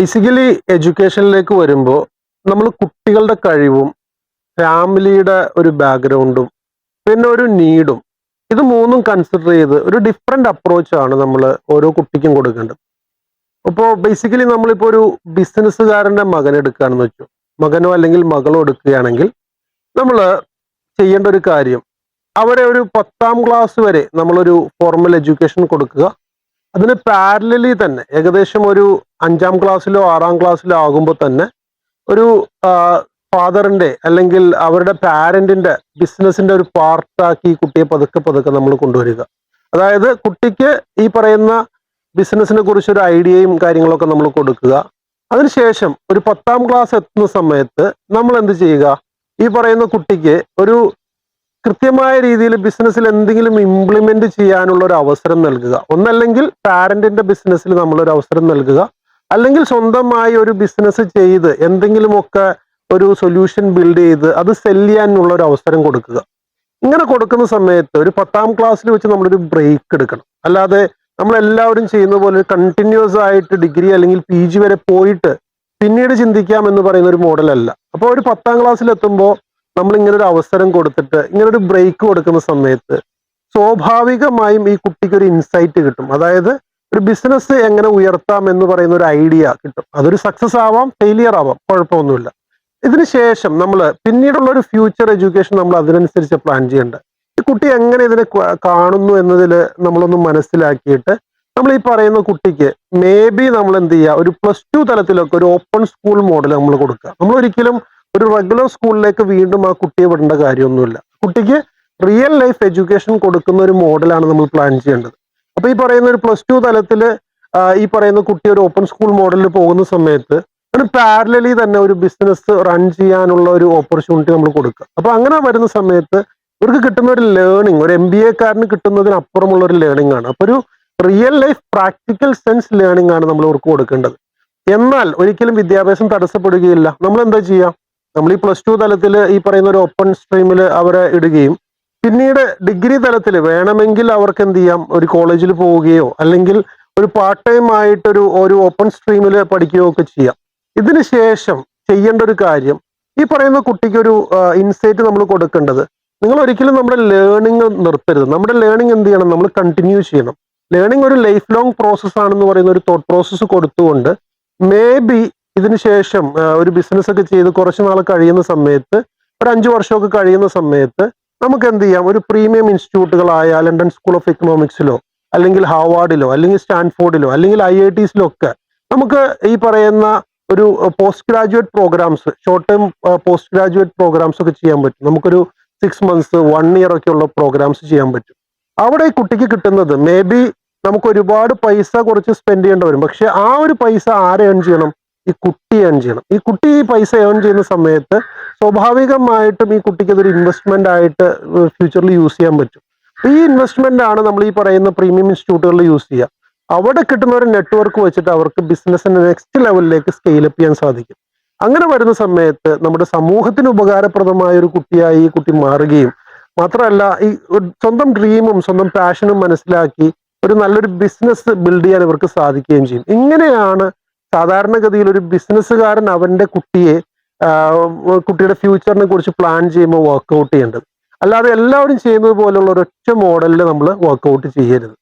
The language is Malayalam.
ബേസിക്കലി എഡ്യൂക്കേഷനിലേക്ക് വരുമ്പോൾ നമ്മൾ കുട്ടികളുടെ കഴിവും ഫാമിലിയുടെ ഒരു ബാക്ക്ഗ്രൗണ്ടും പിന്നെ ഒരു നീഡും ഇത് മൂന്നും കൺസിഡർ ചെയ്ത് ഒരു ഡിഫറെന്റ് അപ്രോച്ചാണ് നമ്മൾ ഓരോ കുട്ടിക്കും കൊടുക്കേണ്ടത്. അപ്പോൾ ബേസിക്കലി നമ്മളിപ്പോൾ ഒരു ബിസിനസ്സുകാരന്റെ മകൻ എടുക്കുകയാണെന്ന് വെച്ചു. മകനോ അല്ലെങ്കിൽ മകളോ എടുക്കുകയാണെങ്കിൽ നമ്മൾ ചെയ്യേണ്ട ഒരു കാര്യം അവരെ ഒരു പത്താം ക്ലാസ് വരെ നമ്മളൊരു ഫോർമൽ എഡ്യൂക്കേഷൻ കൊടുക്കുക. അതിന് പാരലലി തന്നെ ഏകദേശം ഒരു അഞ്ചാം ക്ലാസ്സിലോ ആറാം ക്ലാസ്സിലോ ആകുമ്പോൾ തന്നെ ഒരു ഫാദറിന്റെ അല്ലെങ്കിൽ അവരുടെ പാരന്റിന്റെ ബിസിനസിന്റെ ഒരു പാർട്ടാക്കി കുട്ടിയെ പതുക്കെ പതുക്കെ നമ്മൾ കൊണ്ടുവരിക. അതായത് കുട്ടിക്ക് ഈ പറയുന്ന ബിസിനസ്സിനെ കുറിച്ചൊരു ഐഡിയയും കാര്യങ്ങളൊക്കെ നമ്മൾ കൊടുക്കുക. അതിനുശേഷം ഒരു പത്താം ക്ലാസ് എത്തുന്ന സമയത്ത് നമ്മൾ എന്ത് ചെയ്യുക? ഈ പറയുന്ന കുട്ടിക്ക് ഒരു കൃത്യമായ രീതിയിൽ ബിസിനസ്സിൽ എന്തെങ്കിലും ഇംപ്ലിമെന്റ് ചെയ്യാനുള്ള ഒരു അവസരം നൽകുക. ഒന്നല്ലെങ്കിൽ പാരന്റിന്റെ ബിസിനസ്സിൽ നമ്മളൊരു അവസരം നൽകുക. അല്ലെങ്കിൽ സ്വന്തമായി ഒരു ബിസിനസ് ചെയ്ത് എന്തെങ്കിലുമൊക്കെ ഒരു സൊല്യൂഷൻ ബിൽഡ് ചെയ്ത് അത് സെൽ ചെയ്യാനുള്ള ഒരു അവസരം കൊടുക്കുക. ഇങ്ങനെ കൊടുക്കുന്ന സമയത്ത് ഒരു പത്താം ക്ലാസ്സിൽ വെച്ച് നമ്മളൊരു ബ്രേക്ക് എടുക്കണം. അല്ലാതെ നമ്മൾ എല്ലാവരും ചെയ്യുന്ന പോലെ കണ്ടിന്യൂസ് ആയിട്ട് ഡിഗ്രി അല്ലെങ്കിൽ പി ജി വരെ പോയിട്ട് പിന്നീട് ചിന്തിക്കാം എന്ന് പറയുന്ന ഒരു മോഡലല്ല അപ്പോൾ ഒരു പത്താം ക്ലാസ്സിൽ എത്തുമ്പോൾ നമ്മൾ ഇങ്ങനെ ഒരു അവസരം കൊടുത്തിട്ട് ഇങ്ങനെ ഒരു ബ്രേക്ക് കൊടുക്കുന്ന സമയത്ത് സ്വാഭാവികമായും ഈ കുട്ടിക്ക് ഒരു ഇൻസൈറ്റ് കിട്ടും. അതായത് ഒരു ബിസിനസ് എങ്ങനെ ഉയർത്താം എന്ന് പറയുന്ന ഒരു ഐഡിയ കിട്ടും. അതൊരു സക്സസ് ആവാം ഫെയിലിയർ ആവാം കുഴപ്പമൊന്നുമില്ല. ഇതിന് ശേഷം നമ്മൾ പിന്നീടുള്ള ഒരു ഫ്യൂച്ചർ എഡ്യൂക്കേഷൻ നമ്മൾ അതിനനുസരിച്ച് പ്ലാൻ ചെയ്യേണ്ടത് ഈ കുട്ടി എങ്ങനെ ഇതിനെ കാണുന്നു എന്നതിൽ നമ്മളൊന്ന് മനസ്സിലാക്കിയിട്ട് നമ്മൾ ഈ പറയുന്ന കുട്ടിക്ക് മേ ബി നമ്മൾ എന്ത് ചെയ്യുക ഒരു പ്ലസ് ടു തലത്തിലൊക്കെ ഒരു ഓപ്പൺ സ്കൂൾ മോഡൽ നമ്മൾ കൊടുക്കുക. നമ്മൾ ഒരിക്കലും ഒരു റെഗുലർ സ്കൂളിലേക്ക് വീണ്ടും ആ കുട്ടിയെ വിടേണ്ട കാര്യമൊന്നുമില്ല. കുട്ടിക്ക് റിയൽ ലൈഫ് എഡ്യൂക്കേഷൻ കൊടുക്കുന്ന ഒരു മോഡലാണ് നമ്മൾ പ്ലാൻ ചെയ്യേണ്ടത്. അപ്പൊ ഈ പറയുന്ന ഒരു പ്ലസ് ടു തലത്തിൽ ഈ പറയുന്ന കുട്ടി ഒരു ഓപ്പൺ സ്കൂൾ മോഡലിൽ പോകുന്ന സമയത്ത് ഒരു പാരലലി തന്നെ ഒരു ബിസിനസ് റൺ ചെയ്യാനുള്ള ഒരു ഓപ്പർച്യൂണിറ്റി നമ്മൾ കൊടുക്കുക. അപ്പൊ അങ്ങനെ വരുന്ന സമയത്ത് ഇവർക്ക് കിട്ടുന്ന ഒരു ലേണിംഗ് ഒരു എം ബി എക്കാരന് കിട്ടുന്നതിനപ്പുറമുള്ള ഒരു ലേണിംഗ് ആണ്. അപ്പൊ ഒരു real life practical sense learning ആണ് നമ്മൾ ഇവർക്ക് കൊടുക്കേണ്ടത്. എന്നാൽ ഒരിക്കലും വിദ്യാഭ്യാസം തടസ്സപ്പെടുകയില്ല. നമ്മൾ എന്താ ചെയ്യുക നമ്മൾ ഈ പ്ലസ് ടു തലത്തിൽ ഈ പറയുന്ന ഒരു ഓപ്പൺ സ്ട്രീമിൽ അവരെ ഇടുകയും പിന്നീട് ഡിഗ്രി തലത്തിൽ വേണമെങ്കിൽ അവർക്ക് എന്ത് ചെയ്യാം? ഒരു കോളേജിൽ പോവുകയോ അല്ലെങ്കിൽ ഒരു പാർട്ട് ടൈം ആയിട്ടൊരു ഒരു ഓപ്പൺ സ്ട്രീമിൽ പഠിക്കുകയോ ഒക്കെ ചെയ്യാം. ഇതിന് ശേഷം ചെയ്യേണ്ട ഒരു കാര്യം ഈ പറയുന്ന കുട്ടിക്ക് ഒരു ഇൻസൈറ്റ് നമ്മൾ കൊടുക്കേണ്ടത് നിങ്ങൾ ഒരിക്കലും നമ്മുടെ ലേണിംഗ് നിർത്തരുത്. നമ്മുടെ ലേണിംഗ് എന്ത് ചെയ്യണം? നമ്മൾ കണ്ടിന്യൂ ചെയ്യണം. ലേണിംഗ് ഒരു ലൈഫ് ലോങ് പ്രോസസ് ആണെന്ന് പറയുന്ന ഒരു തോട്ട് പ്രോസസ്സ് കൊടുത്തുകൊണ്ട് മേ ബി ഇതിന് ശേഷം ഒരു ബിസിനസ് ഒക്കെ ചെയ്ത് കുറച്ച് നാൾ കഴിയുന്ന സമയത്ത് ഒരു അഞ്ചു വർഷമൊക്കെ കഴിയുന്ന സമയത്ത് നമുക്ക് എന്ത് ചെയ്യാം? ഒരു പ്രീമിയം ഇൻസ്റ്റിറ്റ്യൂട്ടുകളായ ലണ്ടൻ സ്കൂൾ ഓഫ് എക്കണോമിക്സിലോ അല്ലെങ്കിൽ ഹാർവാർഡിലോ അല്ലെങ്കിൽ സ്റ്റാൻഫോർഡിലോ അല്ലെങ്കിൽ ഐ ഐ ടിസിലോ ഒക്കെ നമുക്ക് ഈ പറയുന്ന ഒരു post graduate programmes short term post graduate programmes ഒക്കെ ചെയ്യാൻ പറ്റും. നമുക്കൊരു സിക്സ് മന്ത്സ് വൺ ഇയർ ഒക്കെ ഉള്ള പ്രോഗ്രാംസ് ചെയ്യാൻ പറ്റും. അവിടെ ഈ കുട്ടിക്ക് കിട്ടുന്നത് മേ ബി നമുക്ക് ഒരുപാട് പൈസ കുറച്ച് സ്പെൻഡ് ചെയ്യേണ്ടി വരും. പക്ഷെ ആ ഒരു പൈസ ആരെ ഏൺ ചെയ്യണം? ഈ കുട്ടി ഏൺ ചെയ്യണം. ഈ കുട്ടി ഈ പൈസ ഏൺ ചെയ്യുന്ന സമയത്ത് സ്വാഭാവികമായിട്ടും ഈ കുട്ടിക്ക് അതൊരു ഇൻവെസ്റ്റ്മെന്റ് ആയിട്ട് ഫ്യൂച്ചറിൽ യൂസ് ചെയ്യാൻ പറ്റും. ഈ ഇൻവെസ്റ്റ്മെന്റ് ആണ് നമ്മൾ ഈ പറയുന്ന പ്രീമിയം ഇൻസ്റ്റിറ്റ്യൂട്ടുകളിൽ യൂസ് ചെയ്യുക. അവിടെ കിട്ടുന്ന ഒരു നെറ്റ്വർക്ക് വെച്ചിട്ട് അവർക്ക് ബിസിനസ്സിന്റെ നെക്സ്റ്റ് ലെവലിലേക്ക് സ്കെയിൽ അപ്പ് ചെയ്യാൻ സാധിക്കും. അങ്ങനെ വരുന്ന സമയത്ത് നമ്മുടെ സമൂഹത്തിന് ഉപകാരപ്രദമായ ഒരു കുട്ടിയായി ഈ കുട്ടി മാറുകയും മാത്രമല്ല ഈ സ്വന്തം ഡ്രീമും സ്വന്തം പാഷനും മനസ്സിലാക്കി ഒരു നല്ലൊരു ബിസിനസ് ബിൽഡ് ചെയ്യാൻ ഇവർക്ക് സാധിക്കുകയും ചെയ്യും. ഇങ്ങനെയാണ് സാധാരണഗതിയിൽ ഒരു ബിസിനസ്സുകാരൻ അവന്റെ കുട്ടിയെ കുട്ടിയുടെ ഫ്യൂച്ചറിനെ കുറിച്ച് പ്ലാൻ ചെയ്യുമ്പോൾ വർക്കൗട്ട് ചെയ്യേണ്ടത്. അല്ലാതെ എല്ലാവരും ചെയ്യുന്നത് പോലുള്ള ഒരൊറ്റ മോഡലിൽ നമ്മൾ വർക്കൗട്ട് ചെയ്യരുത്.